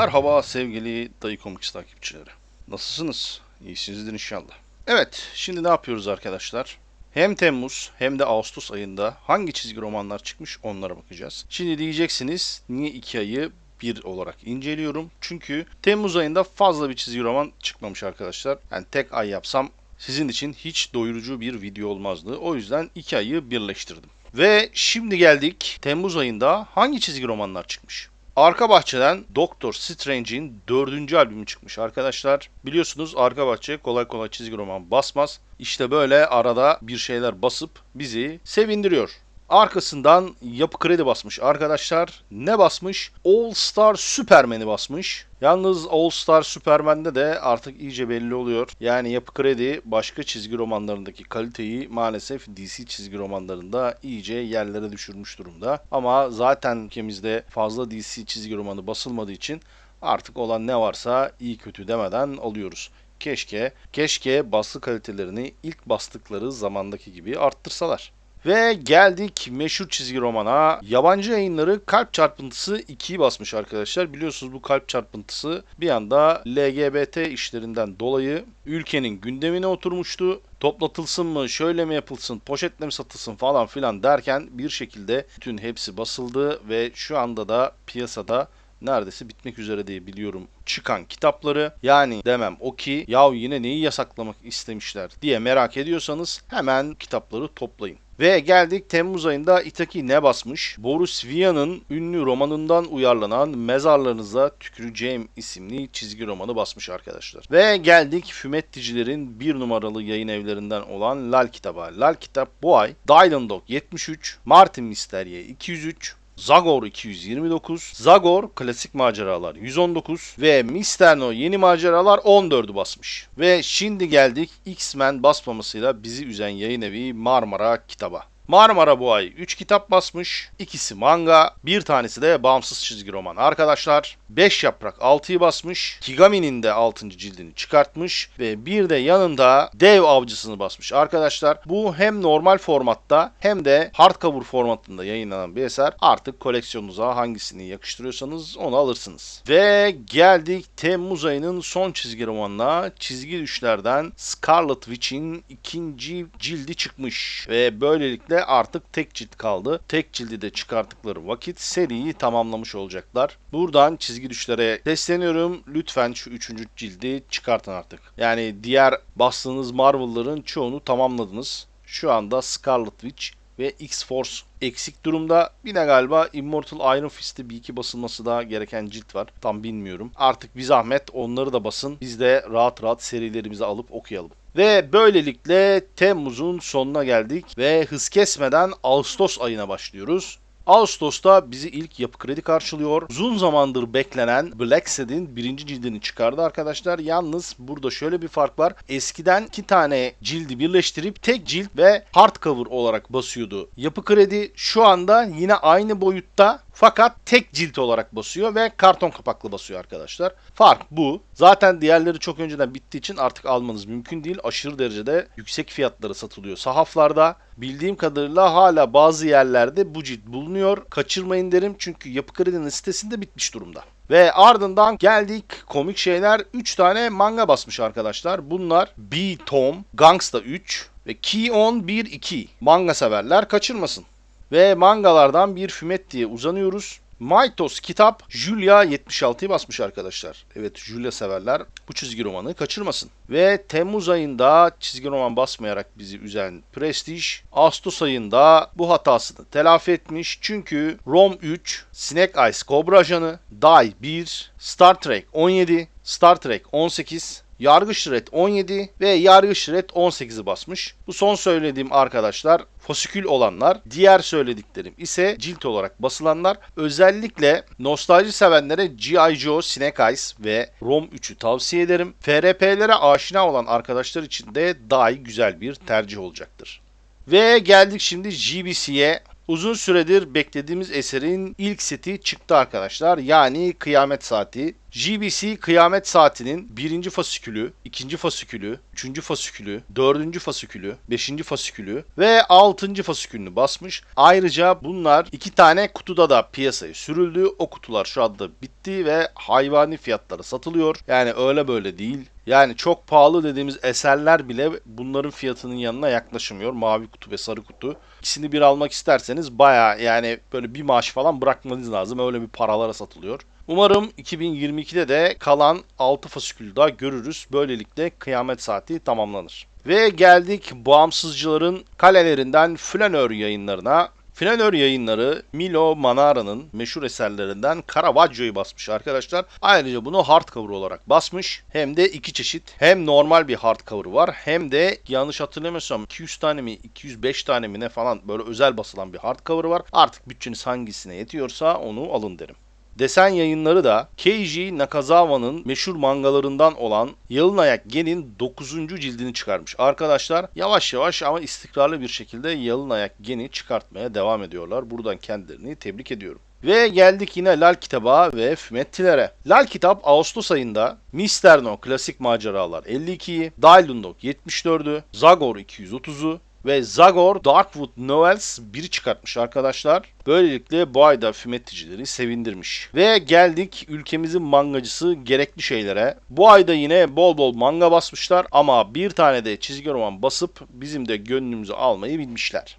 Merhaba sevgili Dayı Comics takipçileri. Nasılsınız? İyisinizdir inşallah. Evet, şimdi ne yapıyoruz arkadaşlar? Hem Temmuz hem de Ağustos ayında hangi çizgi romanlar çıkmış onlara bakacağız. Şimdi diyeceksiniz niye iki ayı bir olarak inceliyorum? Çünkü Temmuz ayında fazla bir çizgi roman çıkmamış arkadaşlar. Yani tek ay yapsam sizin için hiç doyurucu bir video olmazdı. O yüzden iki ayı birleştirdim. Ve şimdi geldik Temmuz ayında hangi çizgi romanlar çıkmış? Arka Bahçe'den Doctor Strange'in dördüncü albümü çıkmış arkadaşlar. Biliyorsunuz Arka Bahçe kolay kolay çizgi roman basmaz. İşte böyle arada bir şeyler basıp bizi sevindiriyor. Arkasından Yapı Kredi basmış arkadaşlar. Ne basmış? All Star Superman'i basmış. Yalnız All Star Superman'de de artık iyice belli oluyor. Yani Yapı Kredi başka çizgi romanlarındaki kaliteyi maalesef DC çizgi romanlarında iyice yerlere düşürmüş durumda. Ama zaten ülkemizde fazla DC çizgi romanı basılmadığı için artık olan ne varsa iyi kötü demeden alıyoruz. Keşke, keşke baskı kalitelerini ilk bastıkları zamandaki gibi arttırsalar. Ve geldik meşhur çizgi romana. Yabancı yayınları Kalp Çarpıntısı 2'yi basmış arkadaşlar. Biliyorsunuz bu kalp çarpıntısı bir anda LGBT işlerinden dolayı ülkenin gündemine oturmuştu. Toplatılsın mı, şöyle mi yapılsın, poşetle mi satılsın falan filan derken bir şekilde bütün hepsi basıldı ve şu anda da piyasada neredeyse bitmek üzere diye biliyorum çıkan kitapları. Yani demem o ki yahu yine neyi yasaklamak istemişler diye merak ediyorsanız hemen kitapları toplayın. Ve geldik Temmuz ayında Itaki ne basmış? Boris Vian'ın ünlü romanından uyarlanan Mezarlarınıza Tüküreceğim isimli çizgi romanı basmış arkadaşlar. Ve geldik Fümetticilerin bir numaralı yayın evlerinden olan Lal Kitap'a. Lal Kitap bu ay Dylan Dog 73, Martin Mysterie 203, Zagor 229, Zagor Klasik Maceralar 119 ve Misterno Yeni Maceralar 14'ü basmış. Ve şimdi geldik X-Men basmamasıyla bizi üzen yayın evi Marmara kitaba. Marmara bu ay 3 kitap basmış. İkisi manga, bir tanesi de bağımsız çizgi roman. Arkadaşlar 5 yaprak 6'yı basmış. Kigami'nin de 6. cildini çıkartmış ve bir de yanında Dev Avcısını basmış. Arkadaşlar bu hem normal formatta hem de hardcover formatında yayınlanan bir eser. Artık koleksiyonunuza hangisini yakıştırıyorsanız onu alırsınız. Ve geldik Temmuz ayının son çizgi romanına. Çizgi düşlerden Scarlet Witch'in ikinci cildi çıkmış ve böylelikle artık tek cilt kaldı. Tek cildi de çıkarttıkları vakit seriyi tamamlamış olacaklar. Buradan çizgi düşlere sesleniyorum. Lütfen şu üçüncü cildi çıkartın artık. Yani diğer bastığınız Marvel'ların çoğunu tamamladınız. Şu anda Scarlet Witch ve X-Force eksik durumda. De galiba Immortal Iron Fist'te bir iki basılması da gereken cilt var. Tam bilmiyorum. Artık bir zahmet onları da basın. Biz de rahat rahat serilerimizi alıp okuyalım. Ve böylelikle Temmuz'un sonuna geldik ve hız kesmeden Ağustos ayına başlıyoruz. Ağustos'ta bizi ilk yapı kredi karşılıyor. Uzun zamandır beklenen Black Sad'in birinci cildini çıkardı arkadaşlar. Yalnız burada şöyle bir fark var. Eskiden iki tane cildi birleştirip tek cilt ve hardcover olarak basıyordu. Yapı kredi şu anda yine aynı boyutta fakat tek cilt olarak basıyor ve karton kapaklı basıyor arkadaşlar. Fark bu. Zaten diğerleri çok önceden bittiği için artık almanız mümkün değil. Aşırı derecede yüksek fiyatlara satılıyor sahaflarda. Bildiğim kadarıyla hala bazı yerlerde bu cilt bulunuyor. Kaçırmayın derim çünkü Yapı Kredi'nin sitesinde bitmiş durumda. Ve ardından geldik komik şeyler. 3 tane manga basmış arkadaşlar. Bunlar B Tom, Gangsta 3 ve Key On 1-2. Manga severler kaçırmasın. Ve mangalardan bir fümet diye uzanıyoruz. Maitos kitap Julia 76'yı basmış arkadaşlar. Evet Julia severler bu çizgi romanı kaçırmasın. Ve Temmuz ayında çizgi roman basmayarak bizi üzen Prestige Ağustos ayında bu hatasını telafi etmiş. Çünkü Rom 3, Snake Eyes Cobra Ajanı, Die 1, Star Trek 17, Star Trek 18, Yargıç Red 17 ve Yargıç Red 18'i basmış. Bu son söylediğim arkadaşlar fasikül olanlar. Diğer söylediklerim ise cilt olarak basılanlar. Özellikle nostalji sevenlere G.I. Joe, Snake Eyes ve Rom 3'ü tavsiye ederim. FRP'lere aşina olan arkadaşlar için de daha iyi güzel bir tercih olacaktır. Ve geldik şimdi GBC'ye. Uzun süredir beklediğimiz eserin ilk seti çıktı arkadaşlar. Yani Kıyamet Saati. GBC Kıyamet Saati'nin birinci fasikülü, ikinci fasikülü, üçüncü fasikülü, dördüncü fasikülü, beşinci fasikülü ve altıncı fasikülünü basmış. Ayrıca bunlar iki tane kutuda da piyasaya sürüldü. O kutular şu anda bitti ve hayvani fiyatlara satılıyor. Yani öyle böyle değil. Yani çok pahalı dediğimiz eserler bile bunların fiyatının yanına yaklaşamıyor. Mavi kutu ve sarı kutu. İkisini bir almak isterseniz baya yani böyle bir maaş falan bırakmanız lazım. Öyle bir paralara satılıyor. Umarım 2022'de de kalan 6 fasikülü daha görürüz. Böylelikle kıyamet saati tamamlanır. Ve geldik bağımsızcıların kalelerinden Flanör yayınlarına. Flanör yayınları Milo Manara'nın meşhur eserlerinden Caravaggio'yu basmış arkadaşlar. Ayrıca bunu hardcover olarak basmış. Hem de iki çeşit. Hem normal bir hardcover var hem de yanlış hatırlamıyorsam 200 tane mi 205 tane mi ne falan böyle özel basılan bir hardcover var. Artık bütçeniz hangisine yetiyorsa onu alın derim. Desen yayınları da Keiji Nakazawa'nın meşhur mangalarından olan Yalın Ayak Gen'in 9. cildini çıkarmış. Arkadaşlar yavaş yavaş ama istikrarlı bir şekilde Yalın Ayak Gen'i çıkartmaya devam ediyorlar. Buradan kendilerini tebrik ediyorum. Ve geldik yine Lal Kitap'a ve Fümettilere. Lal Kitap Ağustos ayında Misterno Klasik Maceralar 52'yi, Dylundok 74'ü, Zagor 230'u, ve Zagor Darkwood Novels 1'i çıkartmış arkadaşlar. Böylelikle bu ayda fümeticileri sevindirmiş. Ve geldik ülkemizin mangacısı gerekli şeylere. Bu ayda yine bol bol manga basmışlar ama bir tane de çizgi roman basıp bizim de gönlümüzü almayı bilmişler.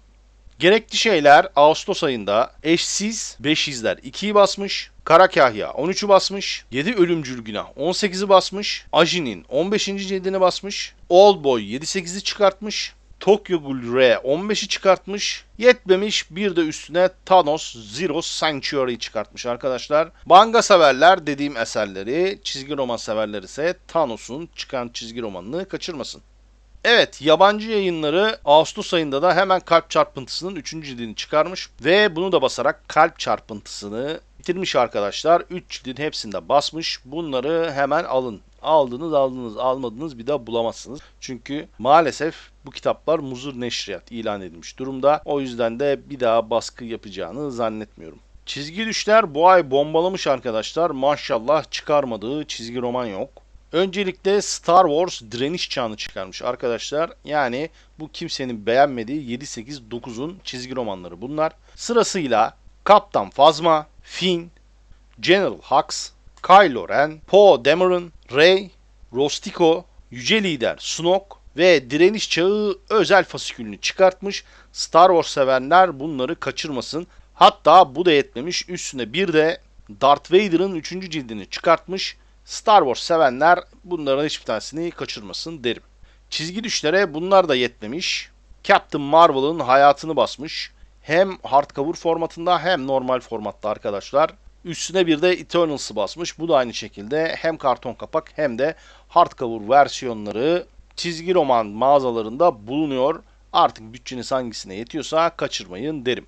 Gerekli şeyler Ağustos ayında eşsiz 5 izler 2'yi basmış. Kara Kahya 13'ü basmış. 7 Ölümcül Günah 18'i basmış. Ajin'in 15. cildini basmış. Old Boy 7-8'i çıkartmış. Tokyo Ghoul R 15'i çıkartmış. Yetmemiş bir de üstüne Thanos Zero Sanctuary çıkartmış arkadaşlar. Manga severler dediğim eserleri, çizgi roman severler ise Thanos'un çıkan çizgi romanını kaçırmasın. Evet, yabancı yayınları Ağustos ayında da hemen Kalp Çarpıntısı'nın 3. cildini çıkarmış ve bunu da basarak Kalp Çarpıntısı'nı bitirmiş arkadaşlar. 3 cildin hepsinde basmış. Bunları hemen alın. Aldınız aldınız almadınız bir daha bulamazsınız. Çünkü maalesef bu kitaplar muzur neşriyat ilan edilmiş durumda. O yüzden de bir daha baskı yapacağını zannetmiyorum. Çizgi düşler bu ay bombalamış arkadaşlar. Maşallah çıkarmadığı çizgi roman yok. Öncelikle Star Wars direniş çağını çıkarmış arkadaşlar. Yani bu kimsenin beğenmediği 7, 8, 9'un çizgi romanları bunlar. Sırasıyla Kaptan Phasma, Finn, General Hux, Kylo Ren, Poe Dameron, Rey, Rostico, Yüce Lider Snoke ve Direniş Çağı özel fasikülünü çıkartmış. Star Wars sevenler bunları kaçırmasın. Hatta bu da yetmemiş. Üstüne bir de Darth Vader'ın 3. cildini çıkartmış. Star Wars sevenler bunların hiçbir tanesini kaçırmasın derim. Çizgi düşlere bunlar da yetmemiş. Captain Marvel'ın hayatını basmış. Hem hardcover formatında hem normal formatta arkadaşlar. Üstüne bir de Eternals'ı basmış. Bu da aynı şekilde hem karton kapak hem de hardcover versiyonları çizgi roman mağazalarında bulunuyor. Artık bütçeniz hangisine yetiyorsa kaçırmayın derim.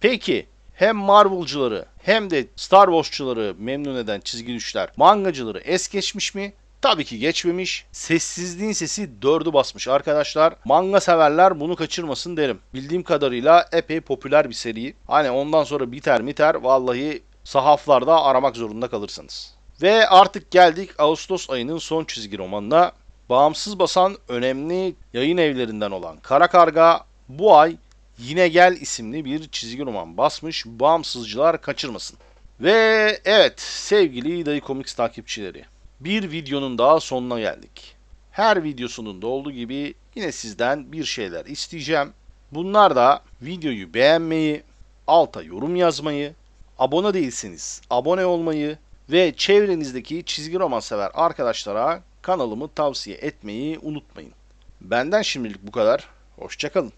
Peki hem Marvel'cıları hem de Star Wars'çıları memnun eden çizgi düşler mangacıları es geçmiş mi? Tabii ki geçmemiş. Sessizliğin sesi 4'ü basmış arkadaşlar. Manga severler bunu kaçırmasın derim. Bildiğim kadarıyla epey popüler bir seri. Hani ondan sonra biter biter vallahi sahaflarda aramak zorunda kalırsınız. Ve artık geldik Ağustos ayının son çizgi romanına. Bağımsız basan önemli yayın evlerinden olan Kara Karga bu ay Yine Gel isimli bir çizgi roman basmış. Bağımsızcılar kaçırmasın. Ve evet sevgili Dayı Comics takipçileri. Bir videonun daha sonuna geldik. Her video sonunda olduğu gibi yine sizden bir şeyler isteyeceğim. Bunlar da videoyu beğenmeyi, alta yorum yazmayı, abone değilseniz abone olmayı ve çevrenizdeki çizgi roman sever arkadaşlara kanalımı tavsiye etmeyi unutmayın. Benden şimdilik bu kadar. Hoşçakalın.